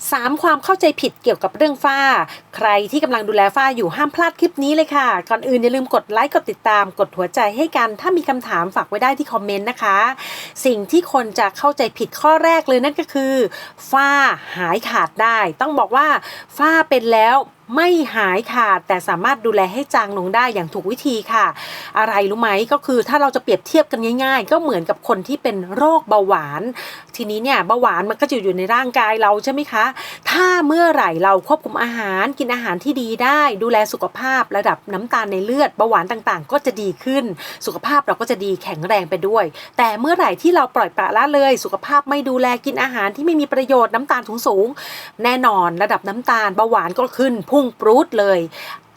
3 ความเข้าใจผิดเกี่ยวกับเรื่องฝ้า ใครที่กำลังดูแลฝ้าอยู่ห้ามพลาดคลิปนี้เลยค่ะ ก่อนอื่นอย่าลืมกดไลค์กดติดตาม กดหัวใจให้กัน ถ้ามีคำถามฝากไว้ได้ที่คอมเมนต์นะคะ สิ่งที่คนจะเข้าใจผิดข้อแรกเลยนั่นก็คือฝ้าหายขาดได้ ต้องบอกว่าฝ้าเป็นแล้วไม่หายขาดแต่สามารถดูแลให้จางลงได้อย่างถูกวิธีค่ะ อะไรรู้ไหมก็คือถ้าเราจะเปรียบเทียบกันง่าย ๆ ก็เหมือนกับคนที่เป็นโรคเบาหวาน ทีนี้เนี่ยเบาหวานมันก็จะอยู่ในร่างกายเราใช่ไหมคะ ถ้าเมื่อไหร่เราควบคุมอาหารกินอาหารที่ดีได้ ดูแลสุขภาพระดับน้ำตาลในเลือดเบาหวานต่างๆ ก็จะดีขึ้น สุขภาพเราก็จะดีแข็งแรงไปด้วย แต่เมื่อไหร่ที่เราปล่อยปละละเลย สุขภาพไม่ดูแลกินอาหารที่ไม่มีประโยชน์น้ำตาลสูงๆแน่นอนระดับน้ำตาลเบาหวานก็ขึ้นพุ่งปรูดเลย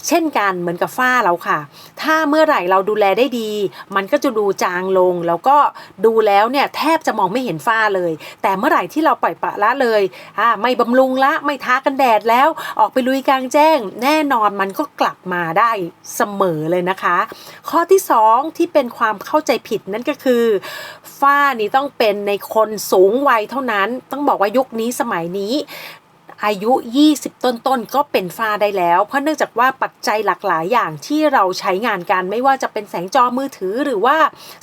เช่นกันเหมือนกับฝ้าเราค่ะ ถ้าเมื่อไหร่เราดูแลได้ดี มันก็จะดูจางลง แล้วก็ดูแล้วเนี่ยแทบจะมองไม่เห็นฝ้าเลย แต่เมื่อไหร่ที่เราปล่อยปละละเลยอ่าไม่บำรุงละไม่ทากันแดดแล้ว ออกไปลุยกลางแจ้ง แน่นอนมันก็กลับมาได้เสมอเลยนะคะ ข้อที่ 2 ที่เป็นความเข้าใจผิดนั่นก็คือฝ้านี้ต้องเป็นในคนสูงวัยเท่านั้น ต้องบอกว่ายุคนี้สมัยนี้ อายุ 20 ต้นๆก็เป็นฝ้าได้แล้ว เพราะเนื่องจากว่าปัจจัยหลากหลายอย่างที่เราใช้งานกันไม่ว่าจะเป็นแสงจอมือถือหรือว่า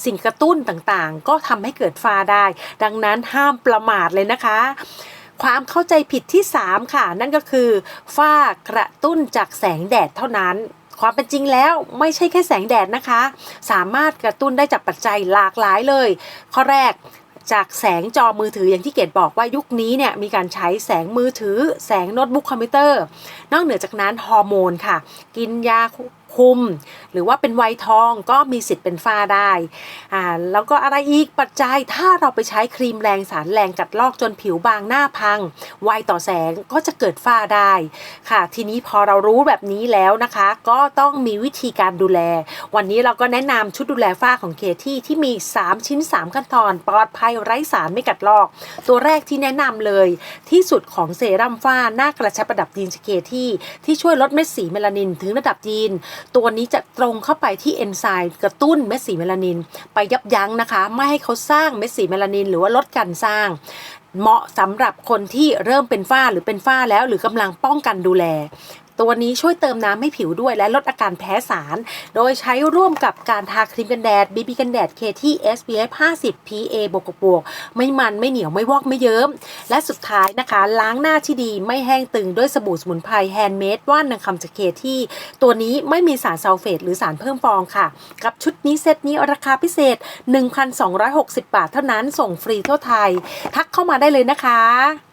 สิ่งกระตุ้นต่างๆ ก็ทำให้เกิดฝ้าได้ ดังนั้นห้ามประมาทเลยนะคะ ความเข้าใจผิดที่ 3 ค่ะ นั่นก็คือฝ้ากระตุ้นจากแสงแดดเท่านั้นความเป็นจริงแล้วไม่ใช่แค่แสงแดดนะคะ สามารถกระตุ้นได้จากปัจจัยหลากหลายเลย ข้อแรก จากแสงจอมือถืออย่างที่เกดบอกว่ายุคนี้เนี่ยมีการใช้แสงมือถือ แสงโน้ตบุ๊กคอมพิวเตอร์ นอกเหนือจากนั้นฮอร์โมนค่ะ กินยา คุม หรือว่าเป็นวัยทองก็มีสิทธิ์เป็นฝ้าได้อ่าแล้วก็อะไรอีกปัจจัยถ้าเราไปใช้ครีมแรงสารแรงกัดลอกจนผิวบางหน้าพังไวต่อแสงก็จะเกิดฝ้าได้ค่ะ ทีนี้พอเรารู้แบบนี้แล้วนะคะ ก็ต้องมีวิธีการดูแล วันนี้เราก็แนะนำชุดดูแลฝ้าของเคที่ที่มี 3 ชิ้น 3 ขั้นตอน ปลอดภัยไร้สารไม่กัดลอก ตัวแรกที่แนะนำเลยที่สุดของเซรั่มฝ้าหน้ากระชับระดับยีนเคที่ที่ช่วยลดเม็ดสีเมลานินถึงระดับยีนตัวนี้จะตรงเข้าไปที่เอนไซม์กระตุ้นเม็ดสีเมลานิน ไปยับยั้งนะคะ ไม่ให้เขาสร้างเม็ดสีเมลานิน หรือว่าลดการสร้างเหมาะสำหรับคนที่เริ่มเป็นฝ้าหรือเป็นฝ้าแล้วหรือกำลังป้องกันดูแล ตัวนี้ช่วยเติมน้ำให้ผิวด้วยและลดอาการแพ้สาร โดยใช้ร่วมกับการทาครีมกันแดด BB กันแดด KT SPF 50 PA บวกบวกไม่มันไม่เหนียวไม่วอกไม่เยิ้ม และสุดท้ายนะคะ ล้างหน้าที่ดีไม่แห้งตึงด้วยสบู่สมุนไพรแฮนด์เมดว่านนางคำจากเคที่ตัวนี้ไม่มีสารซัลเฟตหรือสารเพิ่มฟองค่ะ กับชุดนี้เซตนี้ราคาพิเศษ 1,260 บาทเท่านั้นส่งฟรีทั่วไทย ทักเข้ามาได้เลยนะคะ